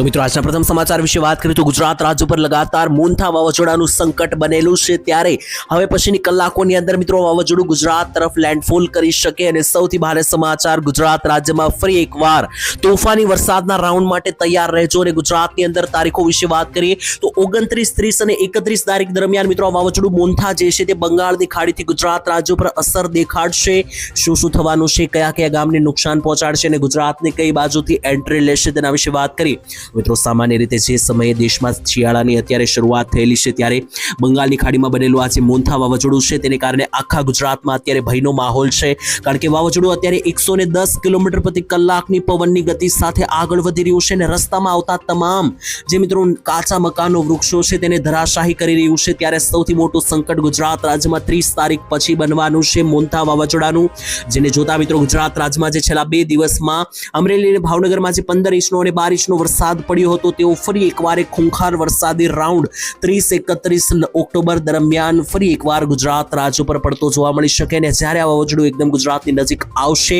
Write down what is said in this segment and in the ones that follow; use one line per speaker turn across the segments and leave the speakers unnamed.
તો મિત્રો, આજના પ્રથમ સમાચાર વિશે વાત કરીએ તો ગુજરાત રાજ્ય પર લગાતાર મોન્થા વાવાઝોડાનું સંકટ બનેલું છે. ત્યારે હવે પછીની કલાકોની અંદર મિત્રો, વાવાઝોડું ગુજરાત તરફ લેન્ડફોલ કરી શકે અને સૌથી ભારે સમાચાર ગુજરાત રાજ્યમાં ફરી એકવાર તોફાની વરસાદના રાઉન્ડ માટે તૈયાર રહેજો. અને ગુજરાતની અંદર તારીખો વિશે વાત કરીએ તો ઓગણત્રીસ, ત્રીસ અને એકત્રીસ તારીખ દરમિયાન મિત્રો વાવાઝોડું મોન્થા જે છે તે બંગાળની ખાડીથી ગુજરાત રાજ્ય પર અસર દેખાડશે. શું શું થવાનું છે? કયા કયા ગામને નુકસાન પહોંચાડશે? અને ગુજરાતની કઈ બાજુથી એન્ટ્રી લેશે? તેના વિશે વાત કરી મિત્રો, સામાન્ય રીતે જે સમયે દેશમાં શિયાળાની અત્યારે શરૂઆત થયેલી છે, ત્યારે બંગાળની ખાડીમાં બનેલું આ જે મોન્થા વાવાઝોડું છે, તેને કારણે આખા ગુજરાતમાં અત્યારે ભયનો માહોલ છે. કારણ કે વાવાઝોડું અત્યારે એકસો ને દસ કિલોમીટર પ્રતિ કલાકની પવનની ગતિ સાથે આગળ વધી રહ્યું છે અને રસ્તામાં આવતા તમામ જે મિત્રો કાચા મકાનો, વૃક્ષો છે, તેને ધરાશાહી કરી રહ્યું છે. ત્યારે સૌથી મોટું સંકટ ગુજરાત રાજ્યમાં ત્રીસ તારીખ પછી બનવાનું છે મોન્થા વાવાઝોડાનું. જેને જોતા મિત્રો, ગુજરાત રાજ્યમાં જે છેલ્લા બે દિવસમાં અમરેલી અને ભાવનગરમાં જે પંદર ઇંચનો અને બાર ઇંચનો વરસાદ પડ્યો હતો, તેઓ ફરી એકવાર એક ખૂંખાર વરસાદી રાઉન્ડ ત્રીસ એકત્રીસ ઓક્ટોબર દરમિયાન ફરી એકવાર ગુજરાત રાજ્ય ઉપર પડતો જોવા મળી શકે અને જ્યારે આ વાવાઝોડું એકદમ ગુજરાતની નજીક આવશે,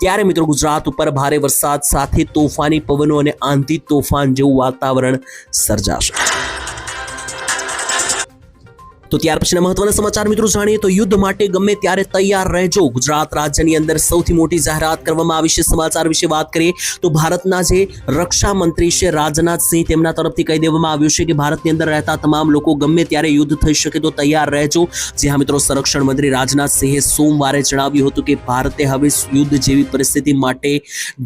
ત્યારે મિત્રો ગુજરાત ઉપર ભારે વરસાદ સાથે તોફાની પવનો અને આંધી તોફાન જેવું વાતાવરણ સર્જાશે. તો ત્યાર પછીના મહત્વના સમાચાર મિત્રો જાણીએ તો યુદ્ધ માટે ગમે ત્યારે તૈયાર રહેજો. ગુજરાત રાજ્યની અંદર સૌથી મોટી જાહેરાત કરવામાં આવી છે. સમાચાર વિશે વાત કરીએ તો ભારતના જે રક્ષા મંત્રી છે રાજનાથસિંહ તેમના તરફથી કહી દેવામાં આવ્યું છે કે ભારતની અંદર રહેતા તમામ લોકો ગમે ત્યારે યુદ્ધ થઈ શકે તો તૈયાર રહેજો. જે હા મિત્રો, સંરક્ષણ મંત્રી રાજનાથસિંહે સોમવારે જણાવ્યું હતું કે ભારતે હવે યુદ્ધ જેવી પરિસ્થિતિ માટે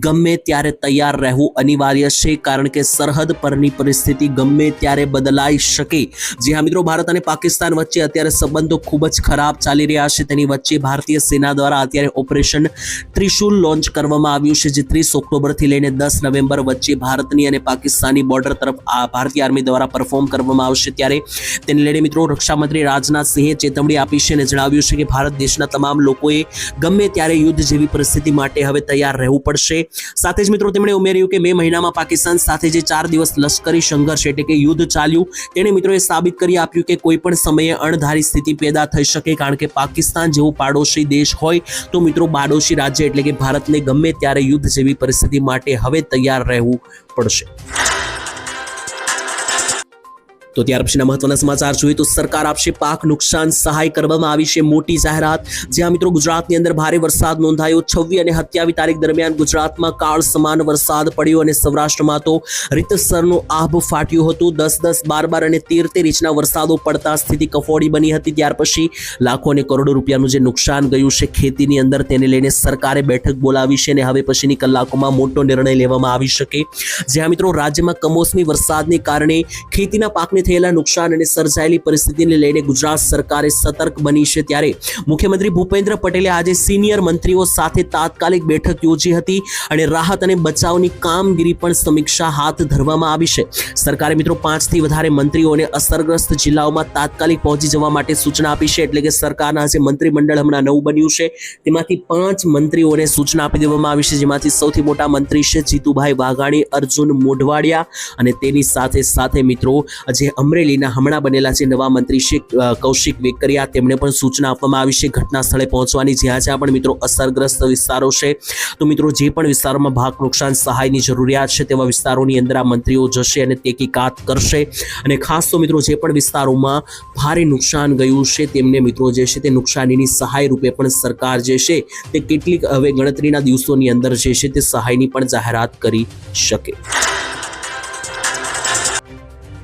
ગમે ત્યારે તૈયાર રહેવું અનિવાર્ય છે કારણ કે સરહદ પરની પરિસ્થિતિ ગમે ત્યારે બદલાઈ શકે. જે હા મિત્રો, ભારત અને પાકિસ્તાન વચ્ચે અત્યારે સંબંધો ખૂબ જ ખરાબ ચાલી રહ્યા છે. તેની વચ્ચે ભારતીય સેના દ્વારા અત્યારે ઓપરેશન ત્રિશુલ લોન્ચ કરવામાં આવ્યું છે, જે ત્રીસ ઓક્ટોબરથી લઈને દસ નવેમ્બર વચ્ચે ભારતની અને પાકિસ્તાની બોર્ડર તરફ આ ભારતીય આર્મી દ્વારા પરફોર્મ કરવામાં આવશે. ત્યારે તેને લઈને મિત્રો રક્ષામંત્રી રાજનાથ સિંહે ચેતવણી આપી છે અને જણાવ્યું છે કે ભારત દેશના તમામ લોકોએ ગમે ત્યારે યુદ્ધ જેવી પરિસ્થિતિ માટે હવે તૈયાર રહેવું પડશે. સાથે જ મિત્રો તેમણે ઉમેર્યું કે મે મહિનામાં પાકિસ્તાન સાથે જે ચાર દિવસ લશ્કરી સંઘર્ષ એટલે કે યુદ્ધ ચાલ્યું, તેણે મિત્રોએ સાબિત કરી આપ્યું કે કોઈ પણ સમયે અણધારી સ્થિતિ પેદા થઈ શકે કારણ કે પાકિસ્તાન જેવો પાડોશી દેશ હોય તો મિત્રો પાડોશી રાજ્ય એટલે કે ભારતને ગમે ત્યારે યુદ્ધ જેવી પરિસ્થિતિ માટે હવે તૈયાર રહેવું પડશે. તો ત્યાર પછીના મહત્વના સમાચાર જોઈએ તો સરકાર આપશે પાક નુકસાન સહાય કરવામાં આવી છે મોટી જાહેરાત. જ્યાં મિત્રો ગુજરાતની અંદર ભારે વરસાદ નોંધાયો. છવ્વી અને સત્યાવી તારીખ દરમિયાન ગુજરાતમાં કાળ સમાન વરસાદ પડ્યો અને સૌરાષ્ટ્રમાં તો રીતસરનું આભ ફાટ્યું હતું. દસ દસ, બાર બાર અને તેર તેર ઇંચના વરસાદો પડતા સ્થિતિ કફોડી બની હતી. ત્યાર પછી લાખો અને કરોડો રૂપિયાનું જે નુકસાન ગયું છે ખેતીની અંદર તેને લઈને સરકારે બેઠક બોલાવી છે અને હવે પછીની કલાકોમાં મોટો નિર્ણય લેવામાં આવી શકે. જ્યાં મિત્રો રાજ્યમાં કમોસમી વરસાદને કારણે ખેતીના પાકને થયેલા નુકસાન અને સર્જાયેલી પરિસ્થિતિને લઈને ગુજરાત સરકારે સતર્ક બની છે ત્યારે મુખ્યમંત્રી ભૂપેન્દ્ર પટેલે આજે સિનિયર મંત્રીઓ સાથે તાત્કાલિક બેઠક યોજી હતી અને રાહત અને બચાવની કામગીરી પણ સમીક્ષા હાથ ધરવામાં આવી છે. સરકારે મિત્રો પાંચથી વધારે મંત્રીઓને અસરગ્રસ્ત જિલ્લાઓમાં તાત્કાલિક પહોંચી જવા માટે સૂચના આપી છે એટલે કે સરકારના જે મંત્રીમંડળ હમણાં નવું બન્યું છે તેમાંથી પાંચ મંત્રીઓને સૂચના આપી દેવામાં આવી છે, જેમાંથી સૌથી મોટા મંત્રી છે જીતુભાઈ વાઘાણી, અર્જુન મોઢવાડિયા અને તેની સાથે સાથે મિત્રો જે અમરેલીના હમણાં બનેલા જે નવા મંત્રી શ્રી કૌશિક વેકરિયા. તેમને પણ સૂચના આપવામાં આવી છે ઘટના સ્થળે પહોંચવાની. જ્યાં જ્યાં પણ મિત્રો અસરગ્રસ્ત વિસ્તારો છે, તો મિત્રો જે પણ વિસ્તારોમાં ભાગ નુકસાન સહાયની જરૂરિયાત છે, તેવા વિસ્તારોની અંદર આ મંત્રીઓ જશે અને તેકીકાત કરશે. અને ખાસ તો મિત્રો જે પણ વિસ્તારોમાં ભારે નુકસાન ગયું છે, તેમને મિત્રો જે છે તે નુકસાનીની સહાય રૂપે પણ સરકાર જે છે તે કેટલીક હવે ગણતરીના દિવસોની અંદર જે છે તે સહાયની પણ જાહેરાત કરી શકે.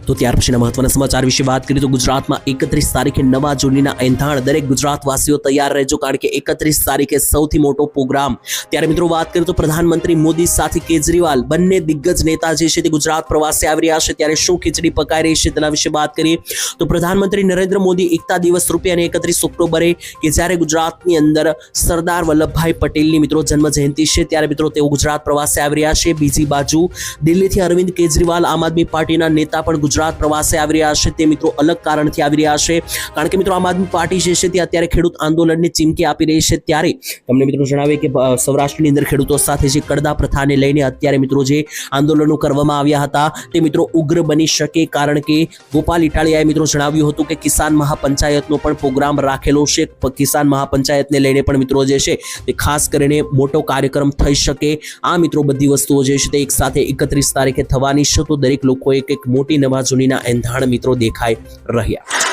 તો ત્યાર પછીના મહત્વના સમાચાર વિશે વાત કરીએ તો ગુજરાતમાં એકત્રીસ તારીખે નવા જૂનીના એંધાણ દરેક ગુજરાતવાસીઓ તૈયાર રહેજો કારણ કે એકત્રીસ તારીખે સૌથી મોટો પ્રોગ્રામ. ત્યારે મિત્રો વાત કરીએ તો પ્રધાનમંત્રી મોદી સાથે કેજરીવાલ બંને દિગ્ગજ નેતા જે છે તે ગુજરાત પ્રવાસે આવી રહ્યા છે. ત્યારે શું ખીચડી પકાઈ રહી છે તેના વિશે વાત કરીએ તો પ્રધાનમંત્રી નરેન્દ્ર મોદી એકતા દિવસ રૂપે અને એકત્રીસ ઓક્ટોબરે કે જ્યારે ગુજરાતની અંદર સરદાર વલ્લભભાઈ પટેલની મિત્રો જન્મ જયંતિ છે ત્યારે મિત્રો તેઓ ગુજરાત પ્રવાસે આવી રહ્યા છે. બીજી બાજુ દિલ્હીથી અરવિંદ કેજરીવાલ આમ આદમી પાર્ટીના નેતા પણ ગુજરાત પ્રવાસે આવી રહ્યા છે તે મિત્રો અલગ કારણથી આવી રહ્યા છે. કારણ કે મિત્રો આમ આદમી પાર્ટી જે છે તે અત્યારે ખેડૂત આંદોલનને ચીમકી આપી રહી છે ત્યારે તમને મિત્રો જણાવીએ કે સૌરાષ્ટ્રની અંદર ખેડૂતો સાથે જે કડદા પ્રથાને લઈને અત્યારે મિત્રો જે આંદોલનો કરવામાં આવ્યા હતા તે મિત્રો ઉગ્ર બની શકે. કારણ કે ગોપાલ ઇટાલિયાએ મિત્રો જણાવ્યું હતું કે, કિસાન મહાપંચાયતનો પણ પ્રોગ્રામ રાખેલો છે. કિસાન મહાપંચાયતને લઈને પણ મિત્રો જે છે તે ખાસ કરીને મોટો કાર્યક્રમ થઈ શકે. આ મિત્રો બધી વસ્તુઓ જે છે તે એક સાથે એકત્રીસ તારીખે થવાની છે. તો દરેક લોકો એક મોટી નવાજૂનીના એંધાણ મિત્રો દેખાઈ રહ્યા.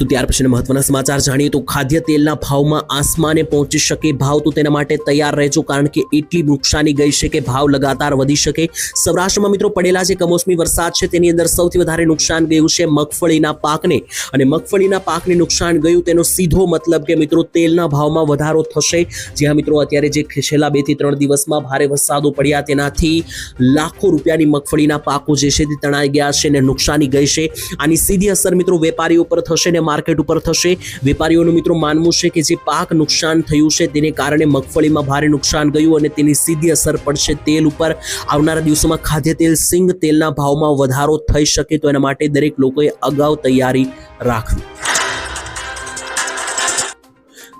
તો ત્યાર પછીના મહત્વના સમાચાર જાણીએ તો ખાદ્ય તેલના ભાવમાં આસમાને પહોંચી શકે, ભાવ તો તેના માટે તૈયાર રહેજો કારણ કે એટલી નુકસાની ગઈ છે કે ભાવ લગાતાર વધી શકે. સૌરાષ્ટ્રમાં મિત્રો પડેલા જે કમોસમી વરસાદ છે તેની અંદર સૌથી વધારે નુકસાન ગયું છે મગફળીના પાકને. અને મગફળીના પાકને નુકસાન ગયું તેનો સીધો મતલબ કે મિત્રો તેલના ભાવમાં વધારો થશે. જ્યાં મિત્રો અત્યારે જે છેલ્લા બેથી ત્રણ દિવસમાં ભારે વરસાદો પડ્યા તેનાથી લાખો રૂપિયાની મગફળીના પાકો જે છે તે તણાઈ ગયા છે અને નુકસાની ગઈ છે. આની સીધી અસર મિત્રો વેપારીઓ પર થશે ને માર્કેટ ઉપર થશે. વેપારીઓનું મિત્રો માનવું છે કે જે પાક નુકસાન થયું છે તેને કારણે મગફળીમાં ભારે નુકસાન ગયું અને તેની સીધી અસર પડશે તેલ ઉપર. આવનારા દિવસોમાં ખાદ્ય તેલ, સિંગ તેલના ભાવમાં વધારો થઈ શકે તો એના માટે દરેક લોકોએ અગાઉ તૈયારી રાખવી.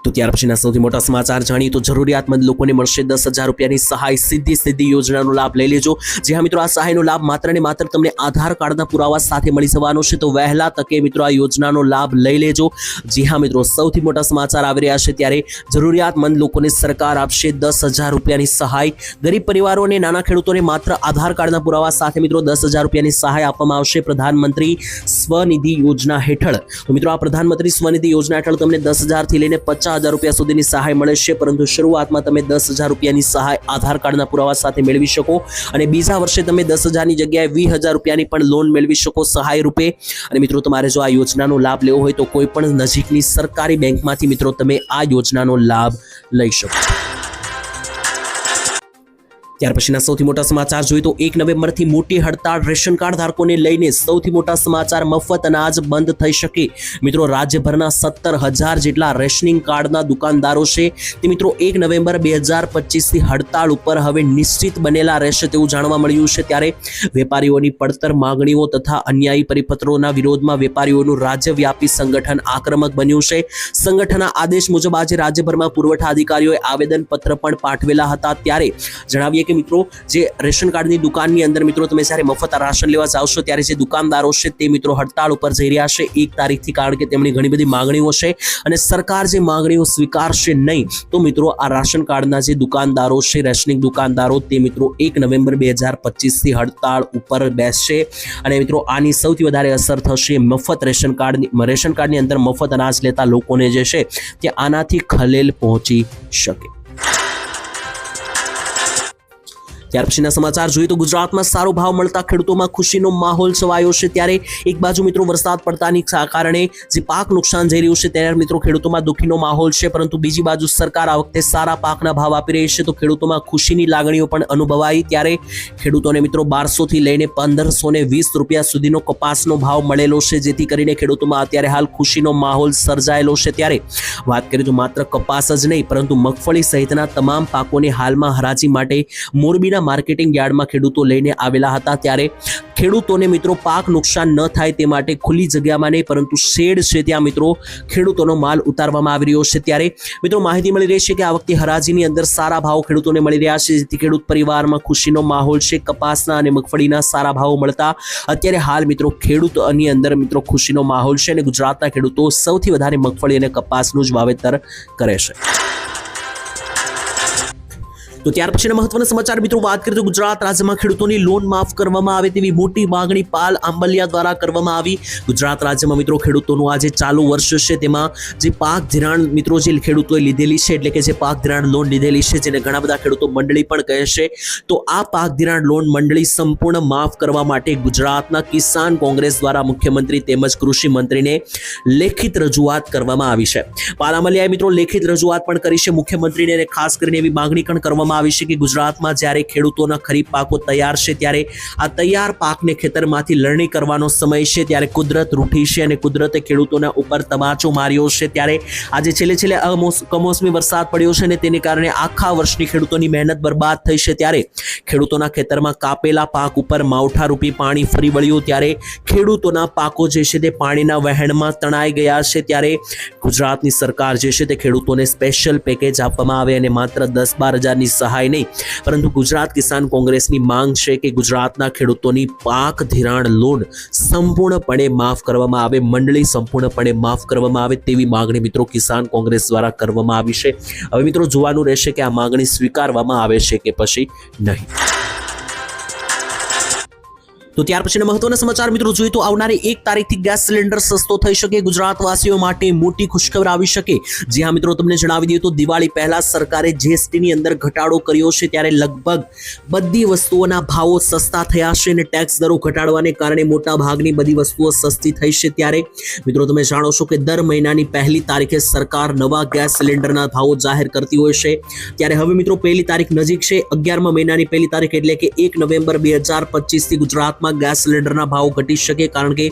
તો ત્યાર પછીના સૌથી મોટા સમાચાર જાણીએ તો જરૂરિયાતમંદ લોકોને મળશે દસ હજાર રૂપિયાની સહાય. સીધી સીધી યોજનાનો લાભ લઈ લેજો. જે હા મિત્રો, આ સહાયનો લાભ માત્ર ને માત્ર તમને આધાર કાર્ડના પુરાવા સાથે મળી જવાનો છે. તો વહેલા તકે મિત્રો, આ યોજનાનો લાભ લઈ લેજો. જી હા મિત્રો, સૌથી મોટા સમાચાર આવી રહ્યા છે ત્યારે જરૂરિયાતમંદ લોકોને સરકાર આપશે દસ હજાર રૂપિયાની સહાય. ગરીબ પરિવારો અને નાના ખેડૂતોને માત્ર આધાર કાર્ડના પુરાવા સાથે મિત્રો દસ હજાર રૂપિયાની સહાય આપવામાં આવશે. પ્રધાનમંત્રી સ્વનિધિ યોજના હેઠળ. તો મિત્રો, આ પ્રધાનમંત્રી સ્વનિધિ યોજના હેઠળ તમને દસ હજારથી લઈને પચાસ હજાર રૂપિયા સુધીની સહાય મળે છે. પરંતુ શરૂઆતમાં તમે દસ હજાર રૂપિયાની સહાય આધાર કાર્ડના પુરાવા સાથે મેળવી શકો અને બીજા વર્ષે તમે દસ હજારની જગ્યાએ વીસ હજાર રૂપિયાની પણ લોન મેળવી શકો સહાય રૂપે. અને મિત્રો, તમારે જો આ યોજનાનો લાભ લેવો હોય તો કોઈ પણ નજીકની સરકારી બેંકમાંથી મિત્રો, તમે આ યોજનાનો લાભ લઈ શકો ત્યાર પછીના સૌથી મોટા સમાચાર જોઈએ તો એક નવેમ્બરથી મોટી હડતાળ રેશન કાર્ડ ધારકોને લઈને સૌથી મોટા સમાચાર મફત અનાજ બંધ થઈ શકે. મિત્રો, રાજ્યભરના સત્તર હજાર જેટલા રેશનિંગ કાર્ડના દુકાનદારો છે તે મિત્રો એક નવેમ્બર બે હજાર પચીસથી હડતાળ ઉપર હવે નિશ્ચિત બનેલા રહેશે તેવું જાણવા મળ્યું છે. ત્યારે વેપારીઓની પડતર માગણીઓ તથા અન્યાયી પરિપત્રોના વિરોધમાં વેપારીઓનું રાજ્યવ્યાપી સંગઠન આક્રમક બન્યું છે. સંગઠનના આદેશ મુજબ આજે રાજ્યભરમાં પુરવઠા અધિકારીઓએ આવેદનપત્ર પણ પાઠવેલા હતા. ત્યારે જણાવીએ કે મિત્રો, જે રેશન કાર્ડની દુકાનની અંદર મિત્રો, તમે જ્યારે મફત રાશન લેવા જાવશો ત્યારે જે દુકાનદારો છે તે મિત્રો હડતાળ ઉપર જઈ રહ્યા છે એક તારીખથી, કારણ કે તેમની ઘણી બધી માંગણીઓ છે અને સરકાર જે માંગણીઓ સ્વીકારશે નહીં, તો મિત્રો આ રાશન કાર્ડના જે દુકાનદારો છે, રેશનિંગ દુકાનદારો, તે મિત્રો એક નવેમ્બર બે હજાર પચીસથી હડતાળ ઉપર બેસશે અને મિત્રો આની સૌથી વધારે અસર થશે મફત રેશન કાર્ડની રેશન કાર્ડની અંદર મફત અનાજ લેતા લોકોને જે છે તે આનાથી ખલેલ પહોંચી શકે. ત્યાર પછીના સમાચાર જોઈએ તો ગુજરાતમાં સારો ભાવ મળતા ખેડૂતોમાં ખુશીનો માહોલ છવાયો છે. ત્યારે એક બાજુ મિત્રો વરસાદ પડતાની કારણે જે પાક નુકસાન જઈ રહ્યું છે ત્યારે મિત્રો ખેડૂતોમાં દુઃખીનો માહોલ છે. પરંતુ બીજી બાજુ સરકાર આ વખતે સારા પાકના ભાવ આપી રહી છે તો ખેડૂતોમાં ખુશીની લાગણીઓ પણ અનુભવાઈ. ત્યારે ખેડૂતોને મિત્રો બારસોથી લઈને પંદરસો ને વીસ રૂપિયા સુધીનો કપાસનો ભાવ મળેલો છે. જેથી કરીને ખેડૂતોમાં અત્યારે હાલ ખુશીનો માહોલ સર્જાયેલો છે. ત્યારે વાત કરીએ તો માત્ર કપાસ જ નહીં, પરંતુ મગફળી સહિતના તમામ પાકોને હાલમાં હરાજી માટે મોરબીના માર્કેટિંગ યાર્ડમાં ખેડૂતો લઈને આવેલા હતા. ત્યારે ખેડૂતોને મિત્રો પાક નુકસાન ન થાય તે માટે ખુલ્લી જગ્યામાં નહીં, પરંતુ શેડ છે ત્યાં મિત્રો ખેડૂતોનો માલ ઉતારવામાં આવી રહ્યો છે. ત્યારે મિત્રો માહિતી મળી રહી છે કે આ વખતે હરાજીની અંદર સારા ભાવ ખેડૂતોને મળી રહ્યા છે, જેથી ખેડૂત પરિવારમાં ખુશીનો માહોલ છે, કપાસના અને મગફળીના સારા ભાવો મળતા અત્યારે હાલ મિત્રો ખેડૂતોની અંદર મિત્રો ખુશીનો માહોલ છે અને ગુજરાતના ખેડૂતો સૌથી વધારે મગફળી અને કપાસનું જ વાવેતર કરે છે. તો ત્યાર પછીના મહત્વના સમાચાર મિત્રો વાત કરીએ તો ગુજરાત રાજ્યમાં ખેડૂતોની લોન માફ કરવામાં આવે તેવી મોટી માંગણી પાલ આંબલિયા દ્વારા કરવામાં આવી. ગુજરાત રાજ્યમાં મિત્રો ખેડૂતોનું આ જે ચાલુ વર્ષ છે. તેમાં જે પાક ધિરાણ મિત્રો જે ખેડૂતોએ લીધેલી છે એટલે કે જે પાક ધિરાણ લોન લીધેલી છે જેને ઘણા બધા ખેડૂતો મંડળી પણ કહે છે. તો આ પાક ધિરાણ લોન મંડળી સંપૂર્ણ માફ કરવા માટે ગુજરાતના કિસાન કોંગ્રેસ દ્વારા મુખ્યમંત્રી તેમજ કૃષિ મંત્રીને લેખિત રજૂઆત કરવામાં આવી છે. પાલ આંબલિયાએ મિત્રો લેખિત રજૂઆત પણ કરી છે મુખ્યમંત્રીને ખાસ કરીને એવી માંગણી પણ કરવામાં કરવામાં આવી છે કે ગુજરાતમાં જ્યારે ખેડૂતોના ખરીફ પાકો તૈયાર છે, ત્યારે આ તૈયાર પાકને ખેતરમાંથી લણણી કરવાનો સમય છે, ત્યારે કુદરત રૂઠી છે અને કુદરતે ખેડૂતોના ઉપર તમાચો માર્યો છે. ત્યારે આજે છેલ્લે છેલ્લે કમોસમી વરસાદ પડ્યો છે અને તેને કારણે આખા વર્ષની ખેડૂતોની મહેનત બરબાદ થઈ છે. ત્યારે ખેડૂતોના ખેતરમાં કાપેલા પાક ઉપર માવઠારૂપી પાણી ફરી વળ્યું. ત્યારે ખેડૂતોના પાકો જે છે તે પાણીના વહેણમાં તણાઈ ગયા છે. ત્યારે ગુજરાતની સરકાર જે છે તે ખેડૂતોને સ્પેશિયલ પેકેજ આપવામાં આવે અને માત્ર દસ બાર હજારની સહાય નહીં. પરંતુ ગુજરાત કિસાન કોંગ્રેસની માંગ છે કે ગુજરાતના ખેડૂતોની પાક ધિરાણ લોન સંપૂર્ણપણે માફ કરવામાં આવે, મંડળી સંપૂર્ણપણે માફ કરવામાં આવે તેવી માંગણી મિત્રો કિસાન કોંગ્રેસ દ્વારા કરવામાં આવી છે. હવે મિત્રો જોવાનું રહેશે કે આ માગણી સ્વીકારવામાં આવે છે કે પછી નહીં. તો ત્યાર પછીના મહત્વના સમાચાર મિત્રો જોઈએ તો આવનારી એક તારીખથી ગેસ સિલિન્ડર સસ્તો થઈ શકે, ગુજરાતવાસીઓ માટે મોટી ખુશખબર આવી શકે. જી હા મિત્રો, તમને જણાવી દઈએ તો દિવાળી પહેલા સરકારે જીએસટીની અંદર ઘટાડો કર્યો છે, ત્યારે લગભગ બધી વસ્તુઓના ભાવો સસ્તા થયા છે અને ટેક્સ દરો ઘટાડવાને કારણે મોટા ભાગની બધી વસ્તુઓ સસ્તી થઈ છે ત્યારે. મિત્રો, તમે જાણો છો કે દર મહિનાની પહેલી તારીખે સરકાર નવા ગેસ સિલિન્ડરના ભાવો જાહેર કરતી હોય છે. ત્યારે હવે મિત્રો, પહેલી તારીખ નજીક છે, અગિયારમા મહિનાની પહેલી તારીખ એટલે કે એક નવેમ્બર બે હજાર પચીસથી ગુજરાતમાં ગેસ સિલિન્ડરના ભાવ ઘટી શકે કારણ કે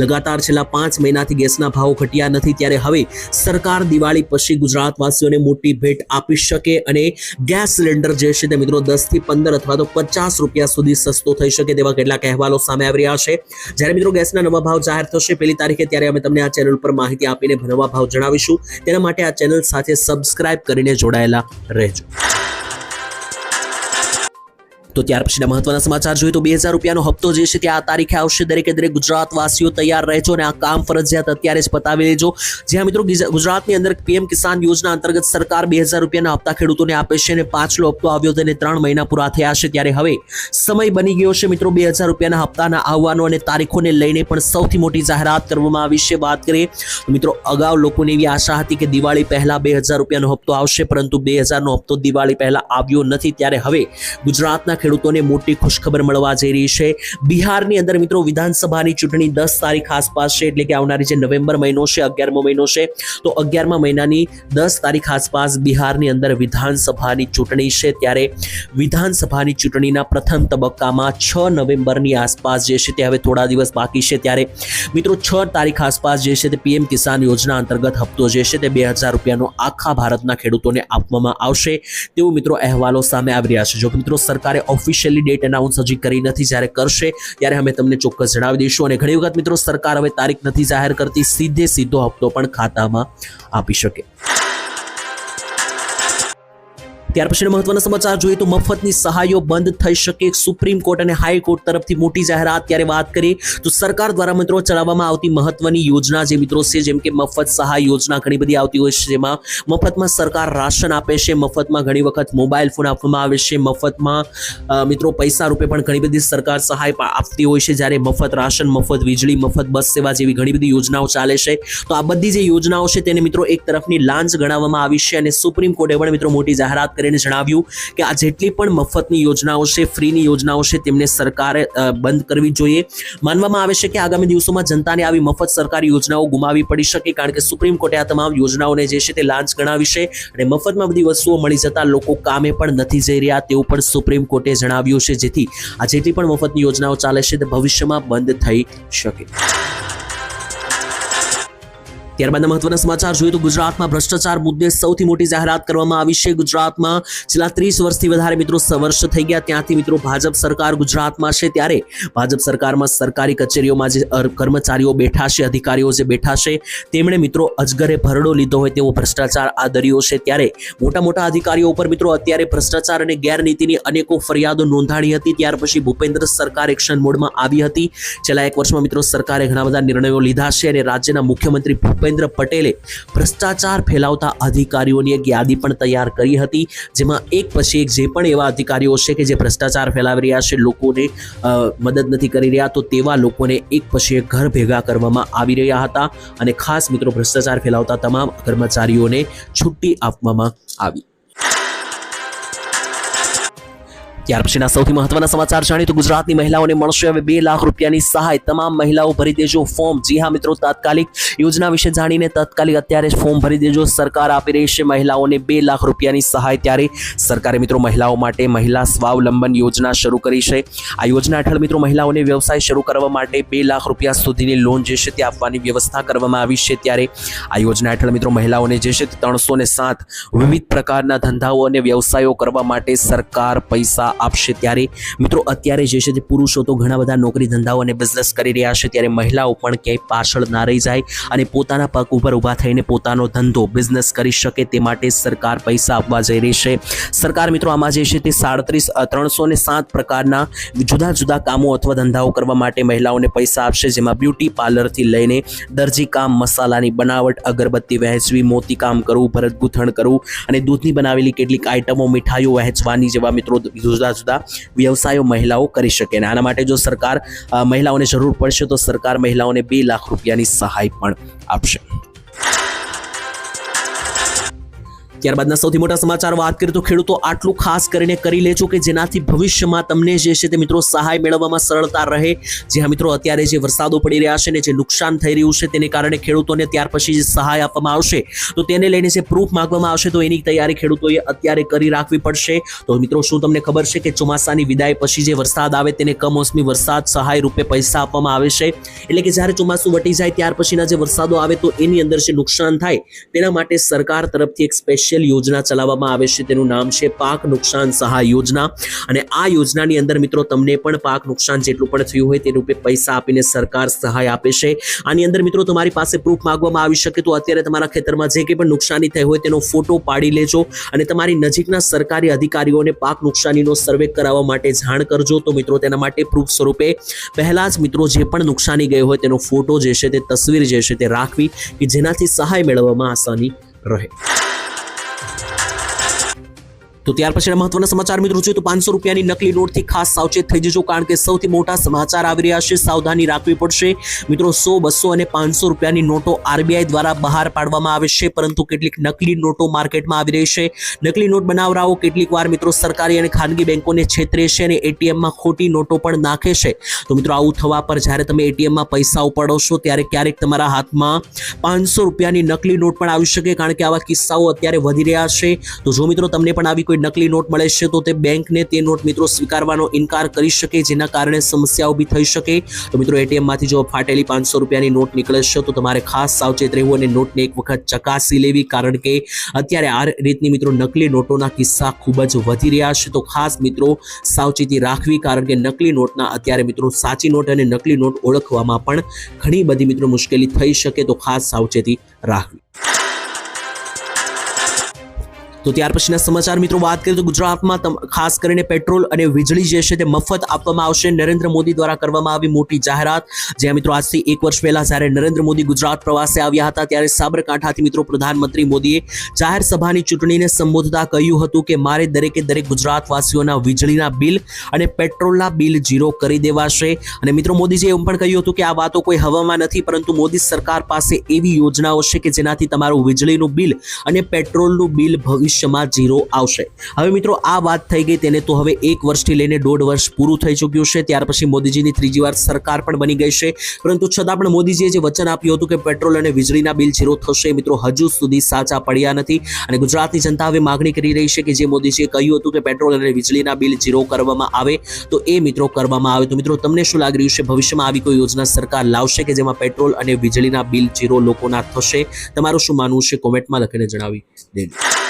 લગાતાર છેલ્લા પાંચ મહિનાથી ગેસના ભાવ ઘટ્યા નથી. ત્યારે હવે સરકાર દિવાળી પછી ગુજરાતવાસીઓને મોટી ભેટ આપી શકે અને ગેસ સિલિન્ડર જે છે તે મિત્રો દસથી પંદર અથવા તો પચાસ રૂપિયા સુધી સસ્તો થઈ શકે તેવા કેટલાક અહેવાલો સામે આવી રહ્યા છે. જ્યારે મિત્રો ગેસના નવા ભાવ જાહેર થશે પહેલી તારીખે ત્યારે અમે તમને આ ચેનલ પર માહિતી આપીને નવા ભાવ જણાવીશું. તેના માટે આ ચેનલ સાથે સબસ્ક્રાઇબ કરીને જોડાયેલા રહેજો. તો ત્યાર પછીના મહત્વના સમાચાર જોઈએ તો બે હજાર રૂપિયાનો હપ્તો જે છે તે આ તારીખે આવશે. દરેકે દરેક ગુજરાતવાસીઓ તૈયાર રહેજો અને આ કામ ફરજિયાત અત્યારે જ પતાવી લેજો. જ્યાં મિત્રો ગુજરાતની અંદર પીએમ કિસાન યોજના અંતર્ગત સરકાર બે હજાર રૂપિયાના હપ્તા ખેડૂતોને આપે છે અને પાછલો હપ્તો આવ્યો તેને ત્રણ મહિના પૂરા થયા છે. ત્યારે હવે સમય બની ગયો છે મિત્રો બે હજાર રૂપિયાના હપ્તાના આવવાનો અને તારીખોને લઈને પણ સૌથી મોટી જાહેરાત કરવામાં આવી છે. વાત કરીએ મિત્રો અગાઉ લોકોને એવી આશા હતી કે દિવાળી પહેલા બે હજાર રૂપિયાનો હપ્તો આવશે, પરંતુ બે હજારનો હપ્તો દિવાળી પહેલા આવ્યો નથી. ત્યારે હવે ગુજરાતના ખેડૂતોને મોટી ખુશખબર મળવા જઈ રહી છે. બિહારની અંદર મિત્રો વિધાનસભાની ચૂંટણી દસ તારીખ આસપાસ છે, એટલે કે આવનારી જે નવેમ્બર મહિનો છે, અગિયારમો મહિનો છે, તો અગિયારમા મહિનાની દસ તારીખ આસપાસ બિહારની અંદર વિધાનસભાની ચૂંટણી છે. ત્યારે વિધાનસભાની ચૂંટણીના પ્રથમ તબક્કામાં છ નવેમ્બરની આસપાસ જે છે તે હવે થોડા દિવસ બાકી છે. ત્યારે મિત્રો છ તારીખ આસપાસ જે છે તે પીએમ કિસાન યોજના અંતર્ગત હપ્તો જે છે તે બે હજાર રૂપિયાનો આખા ભારતના ખેડૂતોને આપવામાં આવશે. તેવું મિત્રો અહેવાલો સામે આવી રહ્યા છે. જો મિત્રો સરકારે ઓફિશિયલી ડેટ એનાઉન્સ હજી કરી નથી, જ્યારે કરશે, ત્યારે અમે તમને ચોક્કસ જણાવી દઈશું. અને ઘણી વખત મિત્રો, સરકાર હવે તારીખ નથી જાહેર કરતી, સીધે સીધો હપ્તો પણ ખાતામાં આપી શકે. ત્યાર પછી મહત્વના સમાચાર જોઈએ તો મફતની સહાયો બંધ થઈ શકે. સુપ્રીમ કોર્ટ અને હાઈકોર્ટ તરફથી મોટી જાહેરાત ત્યારે વાત કરીએ તો સરકાર દ્વારા મિત્રો ચલાવવામાં આવતી મહત્વની યોજના જે મિત્રો છે, જેમ કે મફત સહાય યોજના ઘણી બધી આવતી હોય છે, જેમાં મફતમાં સરકાર રાશન આપે છે, મફતમાં ઘણી વખત મોબાઈલ ફોન આપવામાં આવે છે, મફતમાં મિત્રો પૈસા રૂપે પણ ઘણી બધી સરકાર સહાય આપતી હોય છે, જ્યારે મફત રાશન, મફત વીજળી, મફત બસ સેવા જેવી ઘણી બધી યોજનાઓ ચાલે છે. તો આ બધી જે યોજનાઓ છે, તેને મિત્રો એક તરફની લાંચ ગણાવવામાં આવી છે અને સુપ્રીમ કોર્ટે પણ મિત્રો મોટી જાહેરાત કરીને જણાવ્યું કે આ જેટલી પણ મફતની યોજનાઓ છે, ફ્રીની યોજનાઓ છે, તેમને સરકારે બંધ કરવી જોઈએ. માનવામાં આવે છે કે આગામી દિવસોમાં જનતાને આવી મફત સરકારી યોજનાઓ ગુમાવી પડી શકે કારણ કે સુપ્રીમ કોર્ટે આ તમામ યોજનાઓને જે છે તે લાંચ ગણાવી છે અને મફતમાં બધી વસ્તુઓ મળી જતા લોકો કામે પણ નથી જઈ રહ્યા તેવું પણ સુપ્રીમ કોર્ટે જણાવ્યું છે. જેથી આ જેટલી પણ મફતની યોજનાઓ ચાલે છે તે ભવિષ્યમાં બંધ થઈ શકે. ત્યારબાદ મહત્વના સમાચાર જોઈએ તો ગુજરાતમાં ભ્રષ્ટાચાર મુદ્દે સૌથી મોટી જાહેરાત કરવામાં આવી છે. ગુજરાતમાં છેલ્લા ત્રીસ વર્ષથી વધારે મિત્રો સવર્ષ વર્ષ થઈ ગયા. ત્યાંથી મિત્રો ભાજપ સરકાર ગુજરાતમાં છે. ત્યારે ભાજપ સરકારમાં સરકારી કચેરીઓમાં જે કર્મચારીઓ બેઠા છે, અધિકારીઓ જે બેઠા છે, તેમણે મિત્રો અજગરે ભરડો લીધો હોય તેવો ભ્રષ્ટાચાર આદર્યો છે. ત્યારે મોટા મોટા અધિકારીઓ ઉપર મિત્રો અત્યારે ભ્રષ્ટાચાર અને ગેરનીતિની અનેકો ફરિયાદો નોંધાણી હતી. ત્યાર પછી ભૂપેન્દ્ર સરકાર એક્શન મોડમાં આવી હતી. છેલ્લા એક વર્ષમાં મિત્રો સરકારે ઘણા બધા નિર્ણયો લીધા છે અને રાજ્યના મુખ્યમંત્રી ભૂપેન્દ્ર પટેલે ભ્રષ્ટાચાર ફેલાવતા અધિકારીઓની એક યાદી પણ તૈયાર કરી હતી, જેમાં એક પછી એક જે પણ એવા અધિકારીઓ છે કે જે ભ્રષ્ટાચાર ફેલાવી રહ્યા છે, લોકોને મદદ નથી કરી રહ્યા, તો તેવા લોકોને એક પછી એક ઘર ભેગા કરવામાં આવી રહ્યા હતા અને ખાસ મિત્રો ભ્રષ્ટાચાર ફેલાવતા તમામ કર્મચારીઓને છુટ્ટી આપવામાં આવી. ત્યાર પછીના સૌથી મહત્વના સમાચાર જાણીએ તો ગુજરાતની મહિલાઓને મળશે હવે બે લાખ રૂપિયાની સહાય. તમામ મહિલાઓ ભરી દેજો ફોર્મ. જી હા મિત્રો, તાત્કાલિક યોજના વિશે જાણીને તાત્કાલિક અત્યારે ફોર્મ ભરી દેજો. સરકાર આપી રહી છે મહિલાઓને બે લાખ રૂપિયાની સહાય ત્યારે સરકારે મિત્રો મહિલાઓ માટે મહિલા સ્વાવલંબન યોજના શરૂ કરી છે. આ યોજના હેઠળ મિત્રો મહિલાઓને વ્યવસાય શરૂ કરવા માટે બે લાખ રૂપિયા સુધીની લોન જે છે તે આપવાની વ્યવસ્થા કરવામાં આવી છે ત્યારે આ યોજના હેઠળ મિત્રો મહિલાઓને જે છે તે ત્રણસો ને સાત વિવિધ પ્રકારના ધંધાઓ અને વ્યવસાયો કરવા માટે સરકાર પૈસા આપશે ત્યારે. મિત્રો, અત્યારે જે છે તે પુરુષો તો ઘણા બધા નોકરી ધંધાઓ અને બિઝનેસ કરી રહ્યા છે, ત્યારે મહિલાઓ પણ ક્યાંય પાછળ ના રહી જાય અને પોતાના પગ ઉપર ઊભા થઈને પોતાનો ધંધો બિઝનેસ કરી શકે તે માટે સરકાર પૈસા આપવા જઈ રહી છે. સરકાર મિત્રો, આમાં જે છે તે સાડત્રીસ ત્રણસો ને સાત પ્રકારના જુદા જુદા કામો અથવા ધંધાઓ કરવા માટે મહિલાઓને પૈસા આપશે, જેમાં બ્યુટી પાર્લરથી લઈને દરજી કામ, મસાલાની બનાવટ, અગરબત્તી વહેંચવી, મોતી કામ કરવું ભરત ગૂંથણ કરવું અને દૂધની બનાવેલી કેટલીક આઇટમો મીઠાઈઓ વહેંચવાની જેવા મિત્રો જુદા જુદા વ્યવસાયો મહિલાઓ કરી શકે અને આના માટે જો સરકાર મહિલાઓને જરૂર પડશે તો સરકાર મહિલાઓને બે લાખ રૂપિયાની સહાય પણ આપશે. ત્યારબાદના સૌથી મોટા સમાચાર, વાત કરીએ તો ખેડૂતો આટલું ખાસ કરીને કરી લેજો કે જેનાથી ભવિષ્યમાં તમને જે છે તે મિત્રો સહાય મેળવવામાં સરળતા રહે. જે મિત્રો, અત્યારે જે વરસાદો પડી રહ્યા છે ને જે નુકસાન થઈ રહ્યું છે તેને કારણે ખેડૂતોને ત્યાર પછી જે સહાય આપવામાં આવશે. તો તેને લઈને જે પ્રૂફ માંગવામાં આવશે તો એની તૈયારી ખેડૂતોએ અત્યારે કરી રાખવી પડશે. તો મિત્રો, શું તમને ખબર છે કે ચોમાસાની વિદાય પછી જે વરસાદ આવે તેને કમોસમી વરસાદ સહાય રૂપે પૈસા આપવામાં આવે છે? એટલે કે જ્યારે ચોમાસું વટી જાય ત્યાર પછીના જે વરસાદો આવે તો એની અંદર જે નુકસાન થાય તેના માટે સરકાર તરફથી એક સ્પેશિયલ યોજના ચલાવવામાં આવે છે, તેનું નામ છે પાક નુકસાન સહાય યોજના. અને આ યોજનાની અંદર મિત્રો તમને પણ પાક નુકસાન જેટલું પણ થયું હોય તે રૂપે પૈસા આપીને સરકાર સહાય આપે છે. આની અંદર મિત્રો તમારી પાસે પ્રૂફ માંગવામાં આવી શકે તો અત્યારે તમારા ખેતરમાં જે કંઈ પણ નુકસાની થઈ હોય તેનો ફોટો પાડી લેજો અને તમારી નજીકના સરકારી અધિકારીઓને પાક નુકસાનીનો સર્વે કરાવવા માટે જાણ કરજો. તો મિત્રો તેના માટે પ્રૂફ સ્વરૂપે પહેલાં જ મિત્રો જે પણ નુકસાની ગઈ હોય તેનો ફોટો જે છે તે તસવીર જે છે તે રાખવી કે જેનાથી સહાય મેળવવામાં આસાની રહે. તો ત્યાર પછીના મહત્વના સમાચાર મિત્રો, જોઈએ તો પાંચસો રૂપિયાની નકલી નોટથી ખાસ સાવચેત થઈ જજો કારણ કે સૌથી મોટા સમાચાર આવી રહ્યા છે, સાવધાની રાખવી પડશે. મિત્રો, સો, બસો અને પાંચસો રૂપિયાની નોટો આરબીઆઈ દ્વારા બહાર પાડવામાં આવે છે, પરંતુ કેટલીક નકલી નોટો માર્કેટમાં આવી રહી છે. નકલી નોટ બનાવરાઓ કેટલીક વાર મિત્રો સરકારી અને ખાનગી બેંકોને છેતરે છે અને એટીએમમાં ખોટી નોટો પણ નાખે છે. તો મિત્રો, આવું થવા પર જ્યારે તમે એટીએમમાં પૈસા ઉપાડો છો, ત્યારે ક્યારેક તમારા હાથમાં પાંચસો રૂપિયાની નકલી નોટ પણ આવી શકે, કારણ કે આવા કિસ્સાઓ અત્યારે વધી રહ્યા છે. તો જો મિત્રો, તમને પણ આવી કોઈ નકલી નોટ મળે છે તો તે બેંકને તે નોટ મિત્રો સ્વીકારવાનો ઇનકાર કરી શકે, જેના કારણે સમસ્યા ઊભી થઈ શકે. તો મિત્રો એટીએમમાંથી જો ફાટેલી પાંચસો રૂપિયાની નોટ નીકળે છે, તો તમારે ખાસ સાવચેત રહેવું અને નોટને એક વખત ચકાસી લેવી, કારણ કે અત્યારે આ રીતની મિત્રો નકલી નોટોના કિસ્સા ખૂબ જ વધી રહ્યા છે. તો ખાસ મિત્રો સાવચેતી રાખવી, કારણ કે નકલી નોટના અત્યારે મિત્રો સાચી નોટ અને નકલી નોટ ઓળખવામાં પણ ઘણી બધી મિત્રો મુશ્કેલી થઈ શકે, તો ખાસ સાવચેતી રાખવી. તો ત્યાર પછીના સમાચાર મિત્રો વાત કરીએ તો ગુજરાતમાં તમ- ખાસ કરીને પેટ્રોલ અને વીજળી જે છે તે મફત આપવામાં આવશે. નરેન્દ્ર મોદી દ્વારા કરવામાં આવી મોટી જાહેરાત. જ્યાં મિત્રો આજથી એક વર્ષ પહેલા જ્યારે નરેન્દ્ર મોદી ગુજરાત પ્રવાસે આવ્યા હતા ત્યારે સાબરકાંઠાથી મિત્રો પ્રધાનમંત્રી મોદીએ જાહેર સભાની ચૂંટણીને સંબોધતા કહ્યું હતું કે મારે દરેકે દરેક ગુજરાતવાસીઓના વીજળીના બિલ અને પેટ્રોલના બિલ ઝીરો કરી દેવાશે. અને મિત્રો મોદીજીએ એમ પણ કહ્યું હતું કે આ વાતો કોઈ હવામાં નથી, પરંતુ મોદી સરકાર પાસે એવી યોજનાઓ છે કે જેનાથી તમારું વીજળીનું બિલ અને પેટ્રોલનું બિલ ભવિષ્યમાં ઝીરો આવશે. હવે મિત્રો, આ વાત થઈ ગઈ તેને તો હવે એક વર્ષથી લઈને દોઢ વર્ષ પૂરું થઈ ચૂક્યું છે. ત્યાર પછી મોદીજીની ત્રીજી વાર સરકાર પણ બની ગઈ છે. પરંતુ છતાં પણ મોદીજીએ જે વચન આપ્યું હતું કે પેટ્રોલ અને વીજળીના બિલ ઝીરો થશે, મિત્રો, હજુ સુધી સાચા પડ્યા નથી. અને ગુજરાતની જનતા હવે માગણી કરી રહી છે કે જે મોદીજીએ કહ્યું હતું કે પેટ્રોલ અને વીજળીના બિલ ઝીરો કરવામાં આવે, તો એ મિત્રો કરવામાં આવે. તો મિત્રો, તમને શું લાગી રહ્યું છે? ભવિષ્યમાં આવી કોઈ યોજના સરકાર લાવશે કે જેમાં પેટ્રોલ અને વીજળીના બિલ ઝીરો લોકોના થશે? તમારું શું માનવું છે? કોમેન્ટમાં લખીને જણાવી દેજો.